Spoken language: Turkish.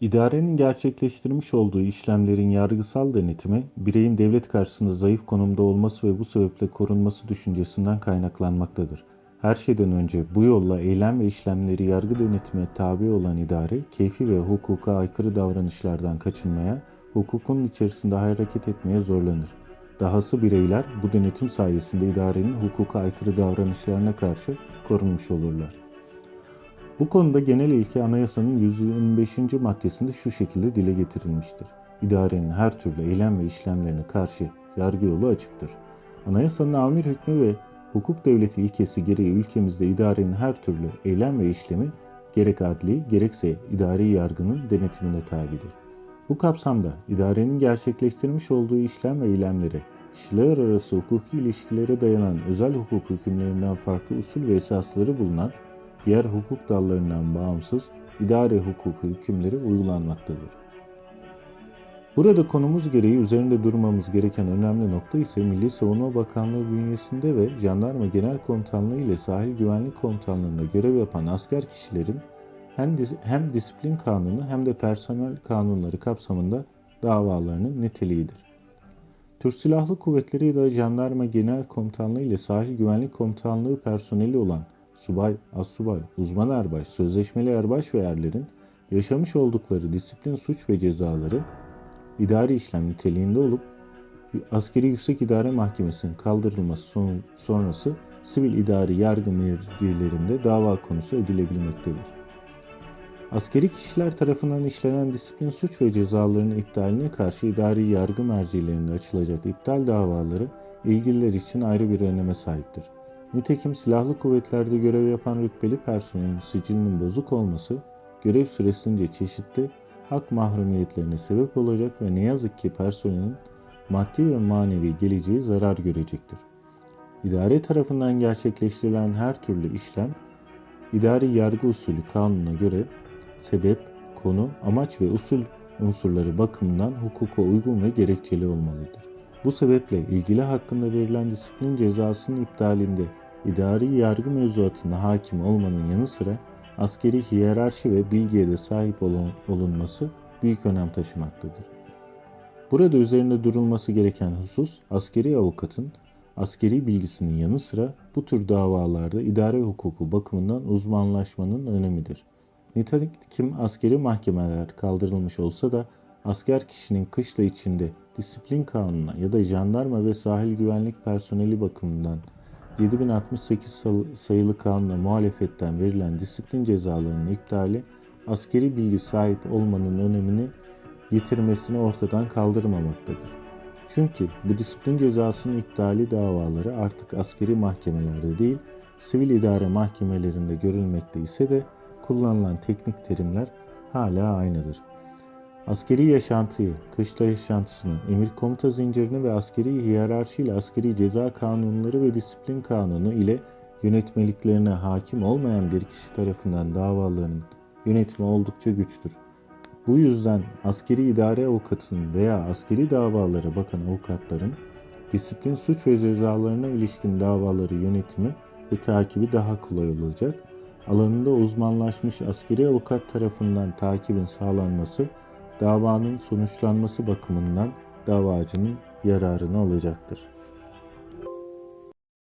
İdarenin gerçekleştirmiş olduğu işlemlerin yargısal denetimi, bireyin devlet karşısında zayıf konumda olması ve bu sebeple korunması düşüncesinden kaynaklanmaktadır. Her şeyden önce bu yolla eylem ve işlemleri yargı denetimine tabi olan idare, keyfi ve hukuka aykırı davranışlardan kaçınmaya, hukukun içerisinde hareket etmeye zorlanır. Dahası bireyler bu denetim sayesinde idarenin hukuka aykırı davranışlarına karşı korunmuş olurlar. Bu konuda genel ilke anayasanın 125. maddesinde şu şekilde dile getirilmiştir. İdarenin her türlü eylem ve işlemlerine karşı yargı yolu açıktır. Anayasanın amir hükmü ve hukuk devleti ilkesi gereği ülkemizde idarenin her türlü eylem ve işlemi gerek adli gerekse idari yargının denetimine tabidir. Bu kapsamda idarenin gerçekleştirmiş olduğu işlem ve eylemlere, kişiler arası hukuki ilişkilere dayanan özel hukuk hükümlerinden farklı usul ve esasları bulunan diğer hukuk dallarından bağımsız idare hukuku hükümleri uygulanmaktadır. Burada konumuz gereği üzerinde durmamız gereken önemli nokta ise Milli Savunma Bakanlığı bünyesinde ve Jandarma Genel Komutanlığı ile Sahil Güvenlik Komutanlığı'nda görev yapan asker kişilerin hem, dis- hem disiplin kanunu hem de personel kanunları kapsamında davalarının niteliğidir. Türk Silahlı Kuvvetleri ya da Jandarma Genel Komutanlığı ile Sahil Güvenlik Komutanlığı personeli olan subay, assubay, uzman erbaş, sözleşmeli erbaş ve erlerin yaşamış oldukları disiplin suç ve cezaları idari işlem niteliğinde olup Askeri Yüksek İdare Mahkemesi'nin kaldırılması son- sonrası sivil idari yargı mevzilerinde dava konusu edilebilmektedir. Askeri kişiler tarafından işlenen disiplin suç ve cezalarının iptaline karşı idari yargı mercilerinde açılacak iptal davaları ilgililer için ayrı bir öneme sahiptir. Nitekim silahlı kuvvetlerde görev yapan rütbeli personelin sicilinin bozuk olması görev süresince çeşitli hak mahrumiyetlerine sebep olacak ve ne yazık ki personelin maddi ve manevi geleceği zarar görecektir. İdare tarafından gerçekleştirilen her türlü işlem idari yargı usulü kanununa göre sebep, konu, amaç ve usul unsurları bakımından hukuka uygun ve gerekçeli olmalıdır. Bu sebeple ilgili hakkında verilen disiplin cezasının iptalinde idari yargı mevzuatına hakim olmanın yanı sıra askeri hiyerarşi ve bilgiye de sahip olun- olunması büyük önem taşımaktadır. Burada üzerinde durulması gereken husus askeri avukatın askeri bilgisinin yanı sıra bu tür davalarda idare hukuku bakımından uzmanlaşmanın önemidir. Nitekim askeri mahkemeler kaldırılmış olsa da asker kişinin kışla içinde disiplin kanununa ya da jandarma ve sahil güvenlik personeli bakımından 7068 sal- sayılı kanuna muhalefetten verilen disiplin cezalarının iptali askeri bilgi sahip olmanın önemini yitirmesini ortadan kaldırmamaktadır. Çünkü bu disiplin cezasının iptali davaları artık askeri mahkemelerde değil, sivil idare mahkemelerinde görülmekte ise de kullanılan teknik terimler hala aynıdır. Askeri yaşantıyı, kışla yaşantısını, emir komuta zincirini ve askeri hiyerarşi ile askeri ceza kanunları ve disiplin kanunu ile yönetmeliklerine hakim olmayan bir kişi tarafından davaların yönetimi oldukça güçtür. Bu yüzden askeri idare avukatının veya askeri davalara bakan avukatların disiplin suç ve cezalarına ilişkin davaları yönetimi ve takibi daha kolay olacak. Alanında uzmanlaşmış askeri avukat tarafından takibin sağlanması davanın sonuçlanması bakımından davacının yararını alacaktır.